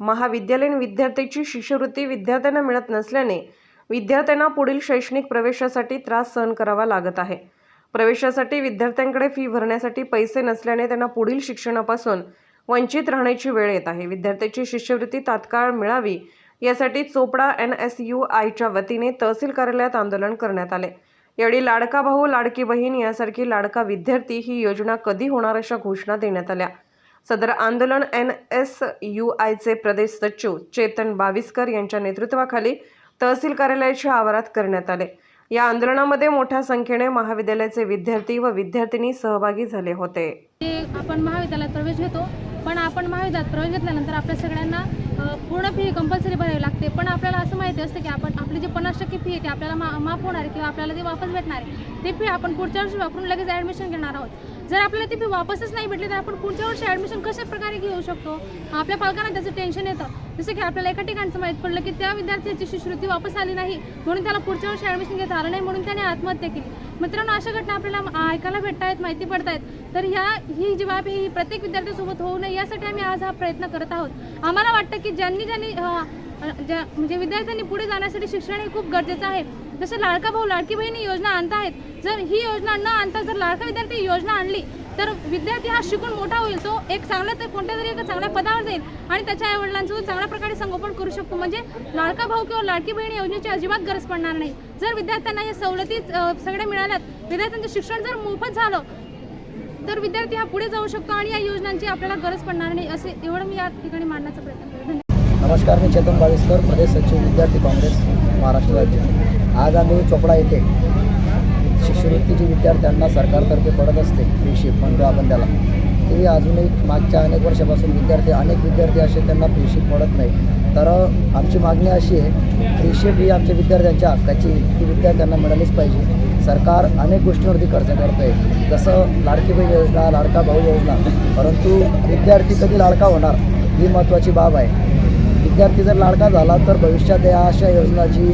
महाविद्यालयीन विद्यार्थ्याची शिष्यवृत्ती विद्यार्थ्यांना मिळत नसल्याने विद्यार्थ्यांना पुढील शैक्षणिक प्रवेशासाठी त्रास सहन करावा लागत आहे. प्रवेशासाठी विद्यार्थ्यांकडे फी भरण्यासाठी पैसे नसल्याने त्यांना पुढील शिक्षणापासून वंचित राहण्याची वेळ येत आहे. विद्यार्थ्याची शिष्यवृत्ती तात्काळ मिळावी यासाठी चोपडा एन एस यू आयच्या वतीने तहसील कार्यालयात आंदोलन करण्यात आले. यावेळी लाडका भाऊ लाडकी बहीण यासारखी लाडका विद्यार्थी ही योजना कधी होणार अशा घोषणा देण्यात आल्या. सदर आंदोलन एन एस यू आयचे प्रदेश सचिव चेतन बाविस्कर यांच्या नेतृत्वाखाली तहसील कार्यालयाच्या आवारात करण्यात आले. या आंदोलनामध्ये मोठ्या संख्येने महाविद्यालयाचे विद्यार्थी व विद्यार्थिनी सहभागी झाले होते. आपण महाविद्यालयात प्रवेश घेतो पण आपण महाविद्यालयात प्रवेश घेतल्यानंतर आपल्या सगळ्यांना पूर्ण फी कंपल्सरी भरावी लागते. पण आपल्याला असं माहिती असतं की आपण आपली जी पन्नास टक्के फी आहे ती आपल्याला मा माफ होणार आहे किंवा आपल्याला ती वापस भेटणार आहे. ती फी आपण पुढच्या वर्षी वापरून लगेच ॲडमिशन घेणार आहोत. जर आपल्याला ती फी वापसच नाही भेटली तर आपण पुढच्या वर्षी ॲडमिशन कशा प्रकारे घेऊ शकतो? आपल्या पालकांना त्याचं टेन्शन येतं. जसं की आपल्याला एका ठिकाणचं माहीत पडलं की त्या विद्यार्थ्याची शिष्यवृत्ती वापस आली नाही म्हणून त्याला पुढच्या वर्षी ॲडमिशन घेता आलं नाही म्हणून त्याने आत्महत्या केली. मित्रांनो अशा घटना आपल्याला ऐकायला भेटत आहेत माहिती पडत आहेत तर ह्या ही जी बाब आहे ही प्रत्येक विद्यार्थ्यासोबत होऊ नये यासाठी आम्ही आज हा प्रयत्न करत आहोत. आम्हाला वाटतं की ज्यांनी ज्यांनी ज्या म्हणजे विद्यार्थ्यांनी पुढे जाण्यासाठी शिक्षण हे खूप गरजेचं आहे. जसं लाडका भाऊ लाडकी बहिणी योजना आणतायत जर ही योजना न आणता जर लाडका विद्यार्थी योजना आणली तर विद्यार्थी हा शिकून मोठा होईल. तो एक चांगल्या तर कोणत्या तरी एका चांगल्या पदावर जाईल आणि त्याच्या आईवडिलांचं चांगल्या प्रकारे संगोपन करू शकतो. म्हणजे लाडका भाऊ किंवा लाडकी बहिणी योजनेची अजिबात गरज पडणार नाही. जर विद्यार्थ्यांना या सवलती सगळ्या मिळाल्यात विद्यार्थ्यांचं शिक्षण जर मोफत झालं तर विद्यार्थी हा पुढे जाऊ शकतो आणि या योजनांची आपल्याला गरज पडणार नाही असे एवढं मी या ठिकाणी मांडण्याचा प्रयत्न करते. नमस्कार मी चेतन बाविस्कर प्रदेश सचिव विद्यार्थी काँग्रेस महाराष्ट्र राज्य. आज आम्ही चोपडा येथे शिष्यवृत्तीची विद्यार्थ्यांना सरकारतर्फे पडत असते फ्रीशिप म्हणतो आपण त्याला. ती अजूनही मागच्या अनेक वर्षापासून विद्यार्थी अनेक विद्यार्थी असे त्यांना फ्रीशिप पडत नाही तर आमची मागणी अशी आहे फ्रीशिप ही आमच्या विद्यार्थ्यांच्या हक्काची ती विद्यार्थ्यांना मिळालीच पाहिजे. सरकार अनेक गोष्टींवरती खर्च करत आहे जसं लाडकी बहीण योजना लाडका भाऊ योजना परंतु विद्यार्थी कधी लाडका होणार ही महत्त्वाची बाब आहे. विद्यार्थी जर लाडका झाला तर भविष्यात या अशा योजनाची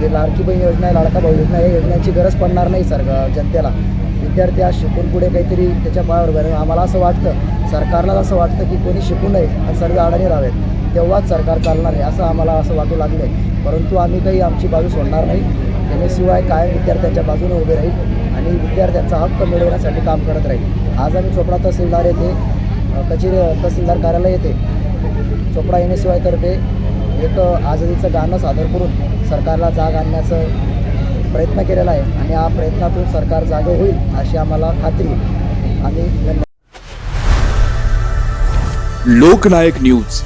जे लाडकी बहीण योजना लाडका भाऊ योजना या योजनांची गरज पडणार नाही सर जनतेला. विद्यार्थी आज शिकून पुढे काहीतरी त्याच्या पायावर उभे आम्हाला असं वाटतं सरकारला असं वाटतं की कोणी शिकू नये आणि सर्व अडाणी राहावेत. तेव्हाच सरकार चालणार आहे असं आम्हाला असं वाटू लागलं आहे परंतु आम्ही काही आमची बाजू सोडणार नाही. त्याच्याशिवाय कायम विद्यार्थ्यांच्या बाजूने उभे राहील आणि विद्यार्थ्यांचा हक्क मिळवण्यासाठी काम करत राहील. आज आम्ही चोपडा तहसीलदार येथे कचेरी तहसीलदार कार्यालय येते चोपडा एन एस एक आझादीचं गाणं सादर करून सरकारला जाग आणण्याचं प्रयत्न केलेला आहे आणि या प्रयत्नातून सरकार जागं होईल अशी आम्हाला खात्री आम्ही लोकनायक न्यूज.